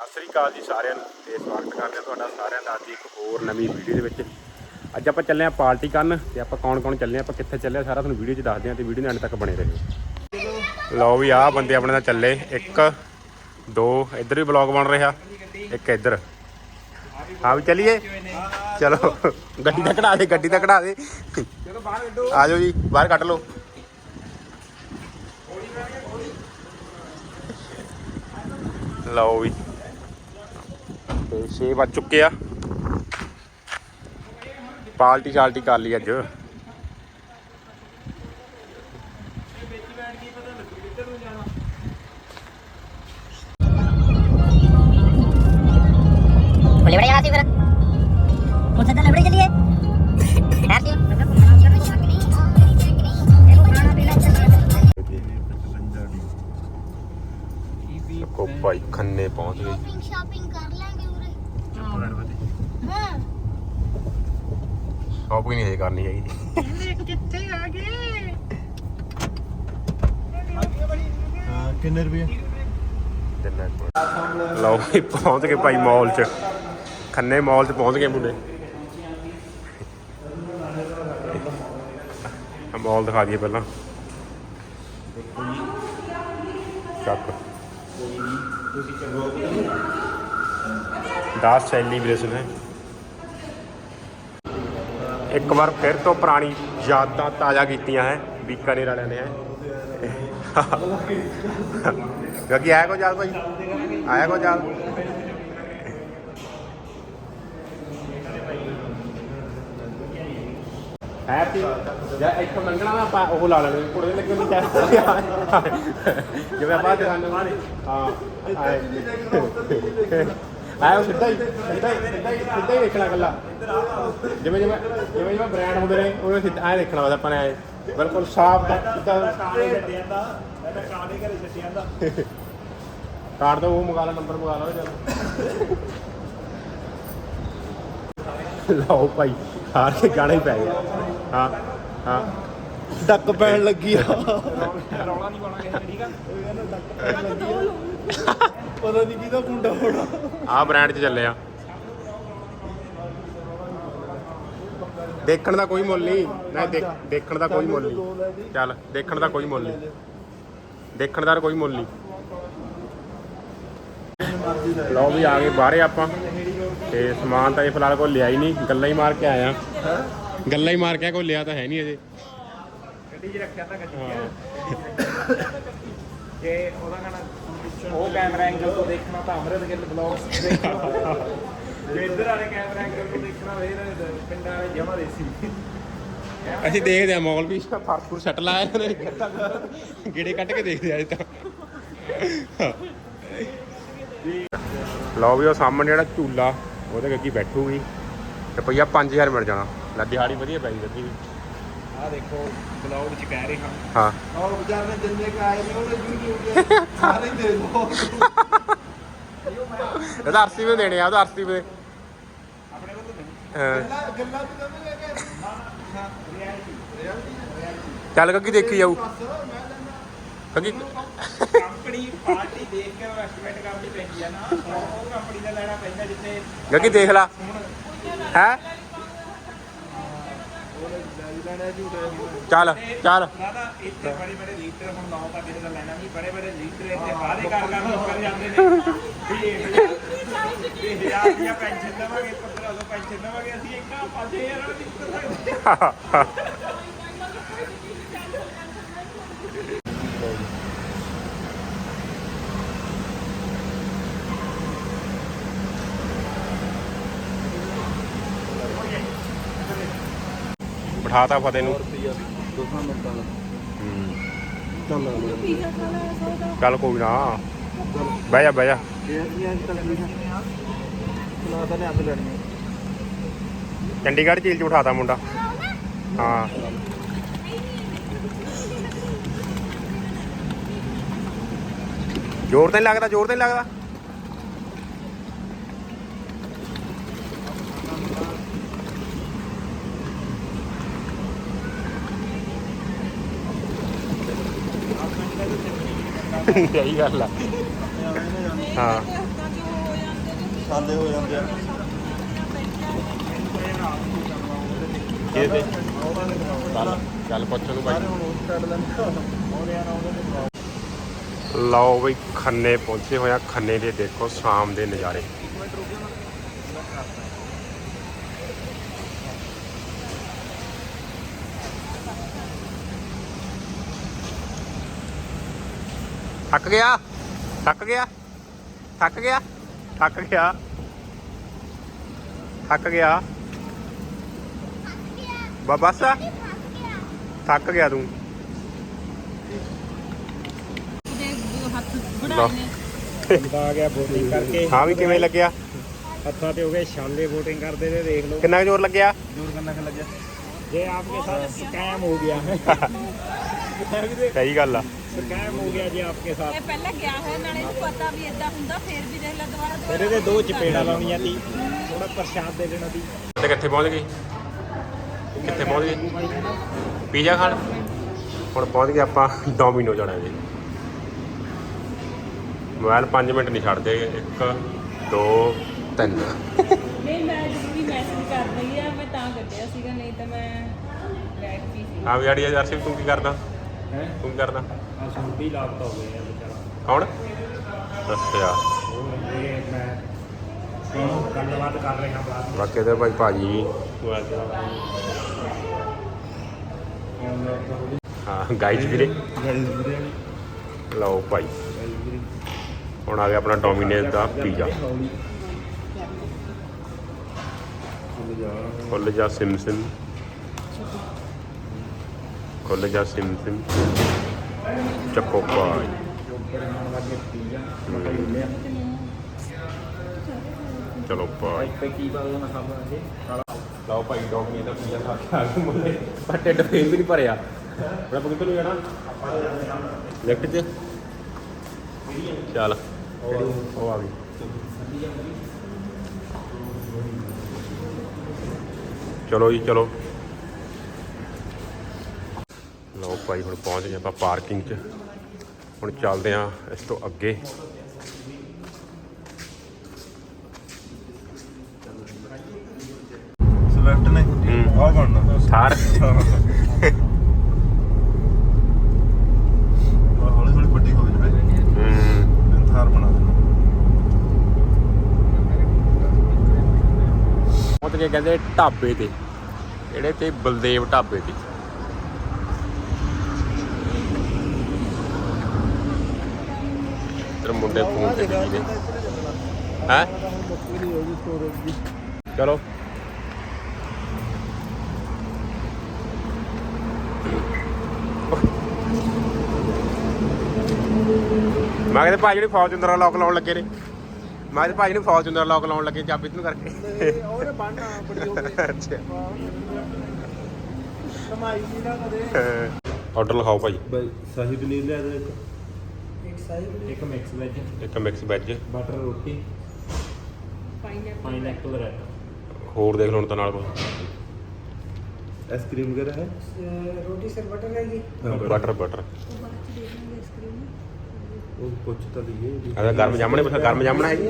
ਸਤਿ ਸ੍ਰੀ ਅਕਾਲ ਜੀ ਸਾਰਿਆਂ ਨੂੰ ਤੇ ਸਵਾਗਤ ਕਰਦੇ ਹਾਂ ਤੁਹਾਡਾ ਸਾਰਿਆਂ ਦਾ ਅੱਜ ਇੱਕ ਹੋਰ ਨਵੀਂ ਵੀਡੀਓ ਦੇ ਵਿੱਚ। ਅੱਜ ਆਪਾਂ ਚੱਲੇ ਆ ਪਾਰਟੀ ਕਰਨ ਤੇ ਆਪਾਂ ਕੌਣ ਕੌਣ ਚੱਲੇ ਆ ਆਪਾਂ ਕਿੱਥੇ ਚੱਲੇ ਆ ਸਾਰਾ ਤੁਹਾਨੂੰ ਵੀਡੀਓ 'ਚ ਦੱਸਦੇ ਆ ਤੇ ਵੀਡੀਓ ਦੇ ਐਂਡ ਤੱਕ ਬਣੇ ਰਹੋ। ਲਓ ਵੀ ਆਹ ਬੰਦੇ ਆਪਣੇ ਨਾਲ ਚੱਲੇ, ਇੱਕ, ਦੋ, ਇੱਧਰ ਵੀ ਬਲੌਗ ਬਣ ਰਿਹਾ, ਇੱਕ ਇੱਧਰ। ਹਾਂ ਵੀ ਚੱਲੀਏ? ਚਲੋ, ਗੱਡੀ ਦਾ ਕਢਾ ਦੇ, ਗੱਡੀ ਦਾ ਕਢਾ ਦੇ। ਆ ਜਾਓ ਜੀ, ਬਾਹਰ ਕੱਢ ਲਓ। ਲਓ ਵੀ। ਤੇ 6 ਵੱਜ ਚੁੱਕੇ ਆ। ਪਾਲਟੀ ਸ਼ਾਲਟੀ ਕਰ ਲਈ ਅੱਜ। ਬੜੇ ਬੜੇ ਆਸੀ ਫਿਰ। ਉਹ ਸਿੱਧਾ ਲਬੜੇ ਚਲੀਏ ਹੈਰ ਕੋ ਭਾਈ ਖੰਨੇ ਪਹੁੰਚ ਗਏ ਹਾਂ ਨਹੀਂ ਕਰਨੀ ਹਾਂ ਕਿੰਨੇ ਰੁਪਏ। ਲਓ ਵੀ ਪਹੁੰਚ ਗਏ ਭਾਈ ਮਾਲ 'ਚ। ਖੰਨੇ ਮਾਲ 'ਚ ਪਹੁੰਚ ਗਏ ਮੁੰਡੇ। ਆ ਮਾਲ ਦਿਖਾ ਦਈਏ ਪਹਿਲਾਂ। ਚੱਕ। 10 ਸੈਲੀਬ੍ਰੇਸ਼ਨ ਹੈ ਇੱਕ ਵਾਰ ਫਿਰ ਤੋਂ ਪੁਰਾਣੀ ਯਾਦਾਂ ਤਾਜ਼ਾ ਕੀਤੀਆਂ ਹੈ ਬੀਕਾਨੇਰ ਵਾਲਿਆਂ ਨੇ ਕਿਉਂਕਿ ਆਇਆ ਕੋ ਜਾਲ ਭਾਈ? ਆਇਆ ਕੋ ਜਾਲ? ਹੈਪੀ ਜਾਂ ਇੱਥੋਂ ਲੰਘਣਾ ਨਾ ਆਪਾਂ ਉਹ ਲਾ ਲੈਣੇ ਕੁੜੇ ਲੱਗੇ ਹੁੰਦੇ ਟੈਸਟ ਜਿਵੇਂ ਆਪਾਂ ਦੁਕਾਨ ਹਾਂ ਆਇਆ ਸਿੱਧਾ ਹੀ ਸਿੱਧਾ ਹੀ ਸਿੱਧਾ ਹੀ ਸਿੱਧਾ ਹੀ ਦੇਖਣਾ ਗੱਲਾਂ ਜਿਵੇਂ ਜਿਵੇਂ ਜਿਵੇਂ ਜਿਵੇਂ ਬ੍ਰਾਂਡ ਹੁੰਦੇ ਨੇ ਉਹ ਸਿੱਧਾ ਐ ਦੇਖਣਾ ਬਸ ਆਪਾਂ ਨੇ ਆਏ। ਬਿਲਕੁਲ ਸਾਫ਼ ਦਾ ਸਿੱਧਾ। ਕਾਰਡ ਤੋਂ ਉਹ ਮੰਗਾ ਲਾ ਨੰਬਰ ਮੰਗਾ ਲਓ ਚੱਲ। ਲਓ ਭਾਈ ਹਾਰ ਕੇ ਗਾਣਾ ਹੀ ਪੈ ਗਿਆ ਹਾਂ ਹਾਂ। ਡੱਕ ਪੈਣ ਲੱਗੀ ਆ। ਪਤਾ ਨਹੀਂ ਕਿਹਦਾ ਮੁੰਡਾ ਹੋਣਾ। ਆਹ ਬ੍ਰਾਂਡ 'ਚ ਚੱਲੇ ਆ। ਦੇਖਣ ਦਾ ਕੋਈ ਮੁੱਲ ਨਹੀਂ ਨਹੀਂ ਦੇਖ- ਦੇਖਣ ਦਾ ਕੋਈ ਮੁੱਲ ਨਹੀਂ ਚੱਲ ਦੇਖਣ ਦਾ ਕੋਈ ਮੁੱਲ ਨਹੀਂ ਦੇਖਣ ਦਾ ਕੋਈ ਮੁੱਲ ਨਹੀਂ ਲਓ ਵੀ ਆ ਗਏ ਬਾਹਰੇ ਆਪਾਂ। ਤੇ ਸਮਾਨ ਤਾਂ ਇਹ ਫਿਲਹਾਲ ਕੋਈ ਲਿਆ ਹੀ ਨਹੀਂ ਗੱਲਾਂ ਹੀ ਮਾਰ ਕੇ ਆਇਆ ਗੱਲਾਂ ਹੀ ਮਾਰ ਕੇ ਆਇਆ, ਕੋਈ ਲਿਆ ਤਾਂ ਹੈ ਨਹੀਂ ਅਜੇ। ਗੱਡੀ 'ਚ ਰੱਖਿਆ ਤਾਂ ਗੱਡੀ ਹਾਂ। ਜੇ ਉਹਦਾ ਕਹਣਾ ਉਹ ਕੈਮਰਾ ਐਂਗਲ ਤੋਂ ਦੇਖਣਾ ਤਾਂ ਅਮਰਤ ਗਿੱਲ ਬਲੌਗਸ ਦੇਖਣਾ। ਜੇ ਇੱਧਰ ਵਾਲੇ ਕੈਮਰਾ ਐਂਗਲ ਤੋਂ ਦੇਖਣਾ ਹੋਵੇ ਤਾਂ ਪਿੰਡਾਂ ਵਾਲੇ ਜਮਾ ਦੇਸੀ। ਅਸੀਂ ਦੇਖਦੇ ਆ ਮੌਲ ਵੀ। ਫਰਫੁਰ ਸੱਟ ਲਾਇਆ ਇਹਨਾਂ। ਗੇੜੇ ਕੱਢ ਕੇ ਦੇਖਦੇ ਆ ਅੱਜ ਤਾਂ। ਲਓ ਵੀ ਉਹ ਸਾਹਮਣੇ ਜਿਹੜਾ ਝੂਲਾ, ਉਹਦੇ ਅੱਗੇ ਬੈਠੂਗੀ। ਰੁਪਈਆ 5000 ਮਿਲ ਜਾਣਾ। ਲੈ ਦਿਹਾੜੀ ਵਧੀਆ ਪੈ ਗਈ ਦੱਦੀ ਵੀ ਆਹ ਦੇਖੋ ਬਲੌਗ 'ਚ ਕਹਿ ਰਹੇ। ਹਾਂ। ਹਾਂ ਔਰ ਵਿਚਾਰ ਨੇ ਜਿੰਨੇ ਕ ਆਏ ਨੇ ਉਹਨੇ YouTube ਤੇ ਸਾਰੇ ਦੇ ਦੋ ਇਹਦਾ ਅਰਸੀ ਵੀ ਦੇਣੇ ਆ ਉਹਦਾ ਅਰਸੀ ਵੀ ਆਪਣੇ ਕੋਲ ਤਾਂ ਨਹੀਂ। ਹਾਂ। ਗੱਲਾਂ ਵੀ ਦਵੇਂ ਲੈ ਕੇ। ਚੱਲ ਕੱਕੀ ਦੇਖੀ ਜਾਊ। ਕੱਕੀ ਕੰਪਨੀ ਪਾਰਟੀ ਦੇਖ ਕੇ ਇਨਵੈਸਟਮੈਂਟ ਕਰਨੀ ਪੈਂਦੀ ਆ ਨਾ। ਉਹ ਕੰਪਨੀ ਦਾ ਲੈਣਾ ਪੈਂਦਾ ਜਿੱਥੇ ਗੱਕੀ ਦੇਖ ਲਾ। ਹੈ? ਚੱਲ ਚੱਲ। ਨਾ ਨਾ ਇੱਥੇ ਬੜੇ ਬੜੇ ਲੀਡਰ ਹੁਣ ਲਾਉ ਤਾਂ ਕਿਸੇ ਦਾ ਲੈਣਾ ਨਹੀਂ ਬੜੇ ਬੜੇ ਲੀਡਰ ਇੱਥੇ ਵਾਅਦੇ ਕਰ ਕਰ ਲੋਕਾਂ ਜਾਂਦੇ ਨੇ। ਵੀ ਇਹ ਹਜ਼ਾਰ ਇਹ ਹਜ਼ਾਰ ਦੀਆਂ ਪੈਨਸ਼ਨ ਦੇਵਾਂਗੇ 1500 ਪੈਨਸ਼ਨ ਦੇਵਾਂਗੇ ਅਸੀਂ ਇੱਕ 5000 ਵਾਲਾ ਨਹੀਂ ਕਰ ਸਕਦੇ ਬਿਠਾਤਾ ਫਤਿਹ ਨੂੰ। ਦੋਸਾਂ ਮਿੰਟਾਂ ਦਾ ਚੱਲ ਚੱਲ ਕੋਈ ਨਾ। ਬਹਿ ਜਾ ਬਹਿ ਜਾ। ਇਹ ਨਹੀਂ ਅੱਜ ਤੱਕ ਨਹੀਂ ਸੁਣਾ ਤਾਂ ਨੇ ਅੱਗ ਲੈਣੀ ਚੰਡੀਗੜ੍ਹ ਝੀਲ ਚ ਉਠਾਤਾ ਮੁੰਡਾ। ਹਾਂ। ਜ਼ੋਰ ਤਾਂ ਨਹੀਂ ਲੱਗਦਾ, ਜ਼ੋਰ ਤਾਂ ਨਹੀਂ ਲੱਗਦਾ। ਸਹੀ ਗੱਲ ਆ। ਹਾਂ। ਸਾਲੇ ਹੋ ਜਾਂਦੇ ਆ। ਕਿਹਦੇ ਚੱਲ ਚੱਲ ਪੁੱਛ ਨੂੰ ਬਾਈ। ਲਓ ਬਈ ਖੰਨੇ ਪਹੁੰਚੇ ਹੋਇਆ ਖੰਨੇ ਦੇ ਦੇਖੋ ਸ਼ਾਮ ਦੇ ਨਜ਼ਾਰੇ। ਥੱਕ ਗਿਆ? ਥੱਕ ਗਿਆ? ਥੱਕ ਗਿਆ? ਥੱਕ ਗਿਆ? ਥੱਕ ਗਿਆ? ਬਸ? ਥੱਕ ਗਿਆ ਤੂੰ। ਲਓ। ਆ ਗਿਆ VOTING ਕਰਕੇ। ਹਾਂ ਵੀ ਕਿਵੇਂ ਲੱਗਿਆ? ਹੱਥਾਂ ਤੇ ਹੋ ਗਏ ਛਾਲੇ VOTING ਕਰਦੇ ਤੇ ਦੇਖ ਲਓ। ਕਿੰਨਾ ਕੁ ਜ਼ੋਰ ਲੱਗਿਆ? ਜੋਰ ਕਰਨਾ ਕਿ ਲੱਗਿਆ? ਜੇ ਆਪਕੇ ਸਾਥ ਸਕੈਮ ਹੋ ਗਿਆ। ਸਹੀ ਗੱਲ ਆ। ਸਕੈਮ ਹੋ ਗਿਆ ਜੇ ਆਪਕੇ ਸਾਥ। ਇਹ ਪਹਿਲਾਂ ਗਿਆ ਹੋਇਆ ਨਾਲੇ ਇਹਨੂੰ ਪਤਾ ਵੀ ਇਦਾਂ ਹੁੰਦਾ ਫੇਰ ਵੀ ਦੇਖ ਲੈ ਦੁਬਾਰਾ ਦੁਬਾਰਾ ਇਹਦੇ ਤੇ ਦੋ ਚਪੇੜਾਂ ਲਾਉਣੀਆਂ ਸੀ। ਥੋੜਾ ਪ੍ਰਸ਼ਾਦ ਦੇ ਦੇਣਾ ਸੀ। ਤੇ ਕਿੱਥੇ ਪਹੁੰਚ ਗਏ ਕਿੱਥੇ ਪਹੁੰਚ ਗਏ ਪੀਜ਼ਾ ਖਾਣ? ਹੁਣ ਪਹੁੰਚ ਗਏ ਆਪਾਂ ਡੋਮੀਨੋ ਜਾਣਾ ਜੀ। ਮੋਬਾਈਲ 5 ਮਿੰਟ ਨਹੀਂ ਛੱਡਦੇ। 1 2 3 ਨਹੀਂ ਮੈਂ ਜ਼ਰੂਰੀ ਮੈਸੇਜ ਕਰ ਰਹੀ ਆ ਮੈਂ ਤਾਂ ਕੱਢਿਆ ਸੀਗਾ ਨਹੀਂ ਤਾਂ ਮੈਂ ਬੈਠ ਗਈ ਸੀ। ਹਾਂ ਵੀ ਆੜੀ ਅਰਸ਼ਿਵ ਤੂੰ ਕੀ ਕਰਦਾ? ਹੈ? ਤੂੰ ਕੀ ਕਰਦਾ? ਆ ਸੂਟੀ ਲਾਪਤਾ ਹੋ ਗਿਆ ਵਿਚਾਰਾ। ਕੌਣ? ਅੱਛਾ ਉਹ ਇਹ ਮੈਂ ਹੁਣ ਗੱਲਬਾਤ ਕਰ ਰਿਹਾ ਬਾਅਦ ਵਿੱਚ। ਬਾਕੀ ਤੇ ਭਾਈ ਭਾਜੀ ਵੀ। ਹਾਂ ਗਾਈਜ਼ ਵੀਰੇ। ਗਾਈਜ਼ ਵੀਰੇ। ਲਓ ਭਾਈ। ਹੁਣ ਆ ਗਿਆ ਆਪਣਾ ਡੋਮੀਨੇਜ਼ ਦਾ ਪੀਜ਼ਾ ਖੁੱਲ ਜਾ। ਸਿਮ ਸਿਮ। ਖੁੱਲ ਜਾ ਸਿਮ ਸਿਮ। ਚੱਕੋ ਭਾਈ ਚਲੋ ਭਾਈ ਤੇ ਕੀ ਬਾਤ ਨਾ ਖਾਣਾ ਜੀ ਲਓ ਭਾਈ ਡੋਮੀਨੇਜ਼ ਦਾ ਪੀਜ਼ਾ ਖਾ ਕੇ ਆ ਗਏ ਮੁੰਡੇ ਪਰ ਢਿੱਡ ਫੇਰ ਵੀ ਨਹੀਂ ਭਰਿਆ ਹੁਣ ਆਪਾਂ ਕਿੱਧਰ ਨੂੰ ਜਾਣਾ ਲੈਫਟ 'ਚ ਚੱਲ ਉਹ ਆ ਗਈ ਚਲੋ ਜੀ ਚਲੋ ਲਓ ਭਾਈ ਹੁਣ ਪਹੁੰਚ ਗਏ ਆਪਾਂ ਪਾਰਕਿੰਗ 'ਚ। ਹੁਣ ਚੱਲਦੇ ਆਂ ਇਸ ਤੋਂ ਅੱਗੇ। ਸਵਿਫਟ ਨੇ। ਆ ਬਣਨਾ। ਥਾਰ। ਹੌਲੀ ਹੌਲੀ ਵੱਡੀ ਹੋ ਜਾਵੇ। ਹੂੰ। ਥਾਰ ਬਣਾ ਦੇਣਾ। ਪਹੁੰਚ ਗਏ ਕਹਿੰਦੇ ਢਾਬੇ ਤੇ। ਜਿਹੜੇ ਤੇ ਬਲਦੇਵ ਢਾਬੇ ਤੇ। ਤੇਰੇ ਮੁੰਡੇ ਫੋਨ ਤੇ ਬਿਜ਼ੀ ਨੇ। ਹੈ? ਚਲੋ। ਮੈਂ ਕਹਿੰਦੇ ਭਾਜੀ ਨੂੰ ਫੌਰਚੂਨਰ ਦਾ ਲੋਕ ਲਾਉਣ ਲੱਗੇ ਨੇ। ਮੈਂ ਕਹਿੰਦੇ ਭਾਜੀ ਨੂੰ ਫੌਰਚੂਨਰ ਦਾ ਲੋਕ ਲਾਉਣ ਲੱਗੇ ਚਾਬੀ ਤੈਨੂੰ ਕਰਕੇ। ਉਹਨੇ ਬਣਨਾ ਬੜੀ ਹੋ ਅੱਛਾ। ਕਮਾਈ ਨਹੀਂ ਨਾ ਕਦੇ। ਆਰਡਰ ਲਿਖਾਓ ਭਾਈ। ਬਾਈ ਸਾਹੀ ਪਨੀਰ ਲਿਆ ਦੇ ਇੱਕ। ਮਿਕਸ ਵੈਜ ਇੱਕ ਮਿਕਸ ਵੈਜ ਬਟਰ ਰੋਟੀ ਪਾਈਨਐਪਲ ਪਾਈਨਐਪਲ ਰਹਿਤਾ ਹੋਰ ਦੇਖ ਲਓ ਹੁਣ ਤਾਂ ਨਾਲ ਕੋਈ ਆਈਸਕ੍ਰੀਮ ਵਗੈਰਾ ਹੈ रोटी सर बटर रहेगी ਬਟਰ ਬਟਰ ਉਹ ਪੁੱਛ ਤਾਂ ਲਈਏ ਇਹਦਾ ਗਰਮ ਜਾਮਣੇ ਪੁੱਛ ਗਰਮ ਜਾਮਣਾ ਹੈਗੀ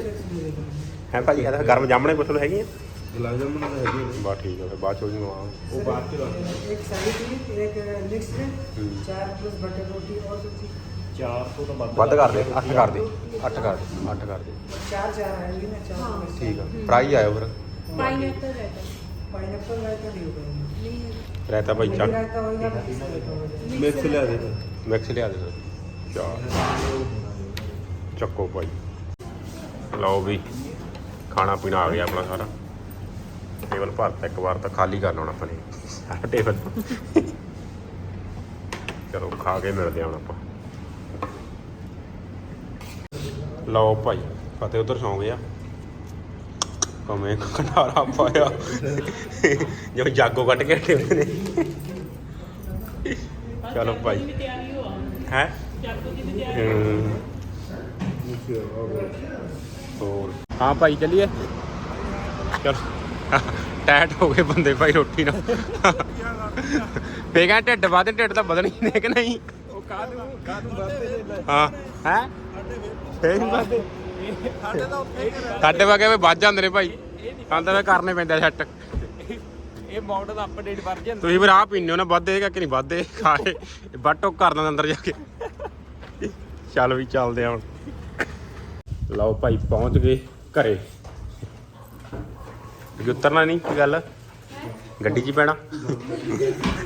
ਹੈ ਭਾਜੀ ਇਹਦਾ ਗਰਮ ਜਾਮਣੇ ਪੁੱਛ ਲਓ ਹੈਗੀ ਗੁਲਾਬ ਜਾਮੁਨ ਤਾਂ ਹੈਗੇ ਨੇ ਬਾ ਠੀਕ ਹੈ ਫਿਰ ਬਾਅਦ ਚ ਉਹਨੂੰ ਆ ਉਹ ਬਾਅਦ ਚ ਰੱਖ एक शाही पनीर एक मिक्स में चार प्लस बटर रोटी और सब्जी 400 ਤੋਂ ਵੱਧ ਵੱਧ ਕਰ ਦੇ 8 ਕਰ ਦੇ 8 ਕਰ ਦੇ 8 ਕਰ ਦੇ चार चार आएंगी ना चार प्लस ਠੀਕ ਆ ਫਰਾਈ ਆਇਓ ਫਿਰ ਪਾਈਨਐਪਲ ਰਹਿਤਾ पाइनएप्पल रायता नहीं होगा ਰਹਿਤਾ ਭਾਈ नहीं ਚੱਕ रायता होगा तो मिक्स रायता होगा ਮਿਕਸ ਲਿਆ ਦੇ ਮਿਕਸ ਲਿਆ ਦੇ ਸਰ ਚਾਰ ਚੱਕੋ ਭਾਈ ਲਓ ਵੀ ਖਾਣਾ ਪੀਣਾ ਆ ਗਿਆ ਆਪਣਾ ਸਾਰਾ ਟੇਬਲ ਭਰਤਾ ਇੱਕ ਵਾਰ ਤਾਂ ਖਾਲੀ ਕਰ ਲਾਉਣਾ ਆਪਾਂ ਨੇ ਸਾਰਾ ਟੇਬਲ ਚਲੋ ਖਾ ਕੇ ਮਿਲਦੇ ਹਾਂ ਹੁਣ ਆਪਾਂ ਲਓ ਭਾਈ, ਫਤਿਹ ਉਧਰ ਸੌਂ ਗਿਆ ਕਮੇ ਖੰਡਾਰਾ ਪਾਇਆ। ਜੋ ਜਾਗੋ ਕੱਟ ਕੇ ਹਟੇ ਨੇ। ਚਲੋ ਭਾਈ। ਹੈ? ਜਾਗੋ ਦੀ ਵੀ ਤਿਆਰੀ ਹੋਰ। ਹਾਂ ਭਾਈ, ਚੱਲੀਏ। ਚਲ। ਟੈਟ ਹੋ ਗਏ ਬੰਦੇ ਭਾਈ ਰੋਟੀ ਨਾਲ। ਫੇਗਾ ਢਿੱਡ ਵੱਧ, ਢਿੱਡ ਤਾਂ ਵਧਣੀ ਨੇ ਕਿ ਨਹੀਂ? ਹਾਂ। ਫੇਰ ਵੱਧਦੇ ਸਾਡੇ ਤਾਂ ਉੱਥੇ ਸਾਡੇ ਵਗੇ ਵੀ ਵੱਜ ਜਾਂਦੇ ਨੇ ਭਾਈ। ਤਾਂ ਫਿਰ ਕਰਨੇ ਪੈਂਦੇ ਸੈੱਟ ਇਹ ਮਾਡਲ ਅਪਡੇਟ ਵਰਜਨ ਤੁਸੀਂ ਫਿਰ ਆਪ ਪੀਂਦੇ ਹੋ ਨਾ ਵੱਧੇ ਕਿ ਨਹੀਂ ਵੱਧੇ ਖਾਏ। ਬਟੋ ਕਰ ਦਿੰਦਾ ਅੰਦਰ ਜਾ ਕੇ। ਚੱਲ ਵੀ ਚੱਲਦੇ ਆ ਹੁਣ। ਲਓ ਭਾਈ ਪਹੁੰਚ ਗਏ ਘਰੇ। ਵੀ ਉਤਰਨਾ ਨਹੀਂ ਕੀ ਗੱਲ? ਗੱਡੀ 'ਚ ਹੀ ਪੈਣਾ?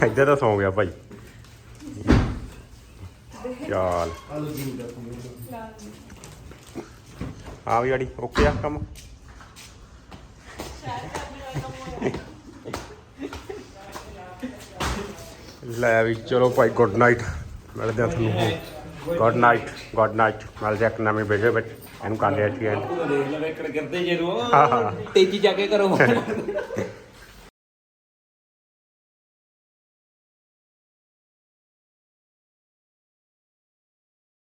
ਇੱਧਰ ਤਾਂ ਸੌਂ ਗਿਆ ਭਾਈ। ਚੱਲ ਆ ਵੀ ਆੜੀ ਓਕੇ ਆ ਕੰਮ? ਲੈ ਵੀ ਚਲੋ ਭਾਈ ਗੁੱਡ ਨਾਈਟ ਮਿਲਦੇ ਆ ਤੁਹਾਨੂੰ ਗੁੱਡ ਨਾਈਟ ਗੁੱਡ ਨਾਈਟ ਮਿਲਦੇ ਆ ਇੱਕ ਨਵੇਂ ਵੀਡੀਓ ਵਿੱਚ। ਇਹਨੂੰ ਕਰ ਲਿਆ ਦੇਖ ਗਿਰਦੇ ਜੇ ਹਾਂ ਹਾਂ ਤੇਜ਼ੀ ਜਾ ਕੇ ਕਰੋ।